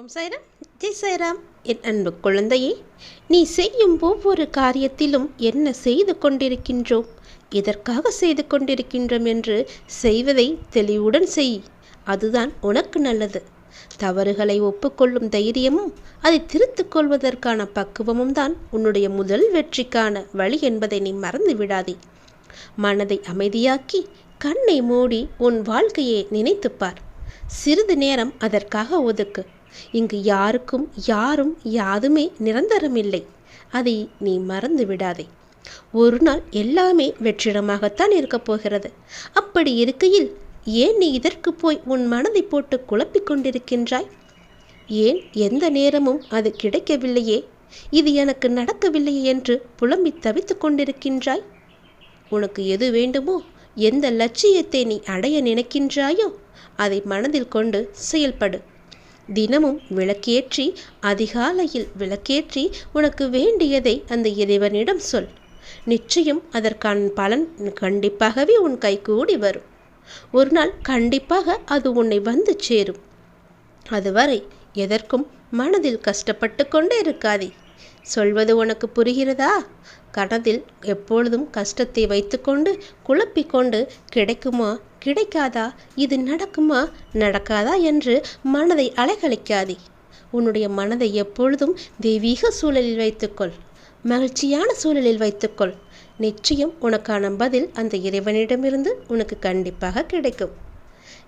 ஓம் சாய்ராம். ஜெய் சாய்ராம். என் அன்பு குழந்தையே நீ செய்யும் ஒவ்வொரு காரியத்திலும் என்ன செய்து கொண்டிருக்கின்றோம்? எதற்காக செய்து கொண்டிருக்கின்றோம் என்று செய்வதை தெளிவுடன் செய். அதுதான் உனக்கு நல்லது. தவறுகளை ஒப்புக்கொள்ளும் தைரியமும் அதை திருத்திக் கொள்வதற்கான பக்குவமும் தான் உன்னுடைய முதல் வெற்றிக்கான வழி என்பதை நீ மறந்து விடாதே. மனதை அமைதியாக்கி கண்ணை மூடி உன் வாழ்க்கையை நினைத்துப்பார் சிறிது நேரம் அதற்காக ஒதுக்கு. இங்கு யாருக்கும் யாரும் யாதுமே நிரந்தரமில்லை. அதை நீ மறந்து விடாதே. ஒரு நாள் எல்லாமே வெற்றிடமாகத்தான் இருக்கப் போகிறது. அப்படி இருக்கையில் ஏன் நீ இதற்கு போய் உன் மனதை போட்டு குழப்பிக் கொண்டிருக்கின்றாய்? ஏன் எந்த நேரமும் அது கிடைக்கவில்லையே? இது எனக்கு நடக்கவில்லையே என்று புலம்பி தவித்துக் கொண்டிருக்கின்றாய்? உனக்கு எது வேண்டுமோ எந்த லட்சியத்தை நீ அடைய நினைக்கின்றாயோ அதை மனதில் கொண்டு செயல்படு. தினமும் விளக்கேற்றி அதிகாலையில் விளக்கேற்றி உனக்கு வேண்டியதை அந்த இறைவனிடம் சொல். நிச்சயம் அதற்கான பலன் கண்டிப்பாகவே உன் கை கூடி வரும். ஒரு நாள் கண்டிப்பாக அது உன்னை வந்து சேரும். அதுவரை எதற்கும் மனதில் கஷ்டப்பட்டு கொண்டே இருக்காதே. சொல்வது உனக்கு புரிகிறதா? கனதில் எப்பொழுதும் கஷ்டத்தை வைத்துக்கொண்டு குழப்பிக்கொண்டு கிடைக்குமா கிடைக்காதா இது நடக்குமா நடக்காதா என்று மனதை அலைகழிக்காதே. உன்னுடைய மனதை எப்பொழுதும் தெய்வீக சூழலில் வைத்துக்கொள். மகிழ்ச்சியான சூழலில் வைத்துக்கொள். நிச்சயம் உனக்கான பதில் அந்த இறைவனிடமிருந்து உனக்கு கண்டிப்பாக கிடைக்கும்.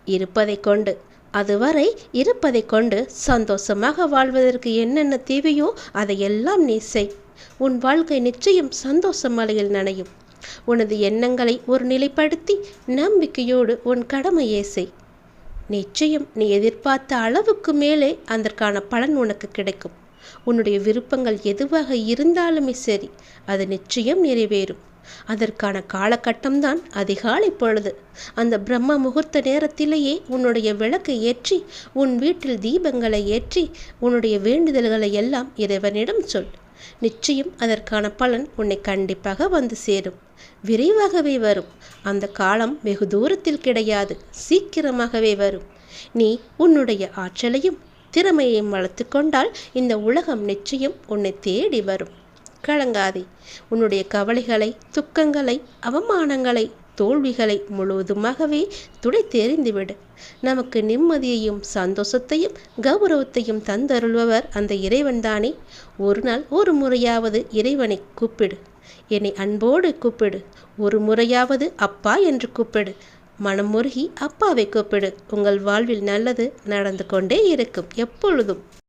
இருப்பதை கொண்டு அதுவரை இருப்பதை கொண்டு சந்தோஷமாக வாழ்வதற்கு என்னென்ன தேவையோ அதையெல்லாம் நீ செய். உன் வாழ்க்கை நிச்சயம் சந்தோஷ மலையில் நனையும். உனது எண்ணங்களை ஒரு நிலைப்படுத்தி நம்பிக்கையோடு உன் கடமையே செய். நிச்சயம் நீ எதிர்பார்த்த அளவுக்கு மேலே அதற்கான பலன் உனக்கு கிடைக்கும். உன்னுடைய விருப்பங்கள் எதுவாக இருந்தாலுமே சரி அது நிச்சயம் நிறைவேறும். அதற்கான காலகட்டம்தான் அதிகாலை பொழுது. அந்த பிரம்ம முகூர்த்த நேரத்திலேயே உன்னுடைய விளக்கை ஏற்றி உன் வீட்டில் தீபங்களை ஏற்றி உன்னுடைய வேண்டுதல்களை எல்லாம் இறைவனிடம் சொல். நிச்சயம் அதற்கான பலன் உன்னை கண்டிப்பாக வந்து சேரும். விரைவாகவே வரும். அந்த காலம் வெகு தூரத்தில் கிடையாது. சீக்கிரமாகவே வரும். நீ உன்னுடைய ஆற்றலையும் திறமையையும் வளர்த்து கொண்டால் இந்த உலகம் நிச்சயம் உன்னை தேடி வரும். கலங்காதே. உன்னுடைய கவலைகளை துக்கங்களை அவமானங்களை தோல்விகளை முழுவதுமாகவே துடை தெரிந்துவிடு நமக்கு நிம்மதியையும் சந்தோஷத்தையும் கௌரவத்தையும் தந்தருள்பவர் அந்த இறைவன்தானே. ஒரு நாள் ஒரு முறையாவது இறைவனை கூப்பிடு. என்னை அன்போடு கூப்பிடு. ஒரு முறையாவது அப்பா என்று கூப்பிடு. மனம் முருகி அப்பாவை கூப்பிடு. உங்கள் வாழ்வில் நல்லது நடந்து கொண்டே இருக்கும். எப்பொழுதும்.